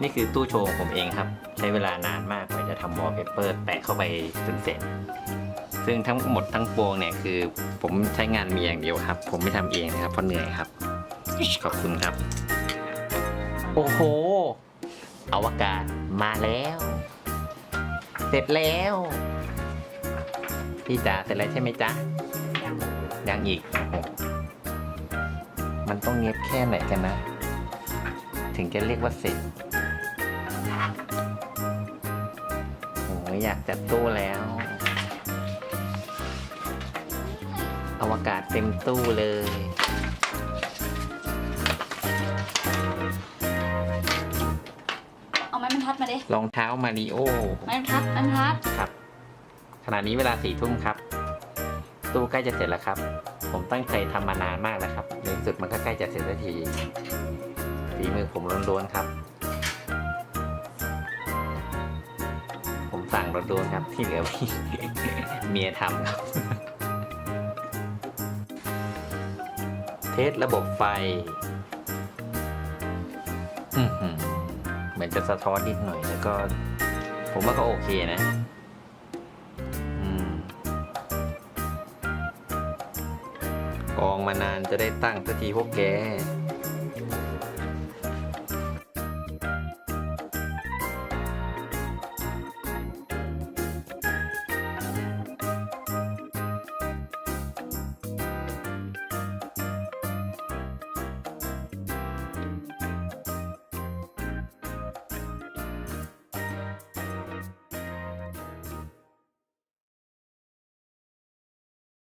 นี่คือตู้โชว์ของผมเองครับ ใช้เวลานานมากกว่าจะทำวอลเปเปอร์แตะเข้าไปจนเสร็จ ซึ่งทั้งหมดทั้งปวงเนี่ยคือผมใช้งานมีอย่างเดียวครับ ผมไม่ทำเองนะครับเพราะเหนื่อยครับ ขอบคุณครับ โอ้โหอวกาศมาแล้ว เสร็จแล้ว พี่จ๋าเสร็จแล้วใช่ไหมจ๊ะยังอีกโอ้โหมันต้องเนียบแค่ไหนกันนะ ถึงจะเรียกว่าเสร็จ อ้ยอยากจัดตู้แล้วอวกาศเต็มตู้เลยเอาไม้บรรทัดมาดิรองเท้ามาริโอไม้บรรทัดไม้บรรทัดครับขณะนี้เวลาสี่ทุ่มครับ ตู้ใกล้จะเสร็จแล้วครับ ผมตั้งใจทำมานานมากแล้วครับในที่สุดมันก็ใกล้จะเสร็จสักทีฝีมือผมล้วนๆครับ สั่งล้วนครับที่เหลือพี่เมียทำครับ เทสระบบไฟเหมือนจะสะท้อนนิดหน่อยแล้วก็ ผมว่าก็โอเคนะกองมานานจะได้ตั้งสักทีพวกแก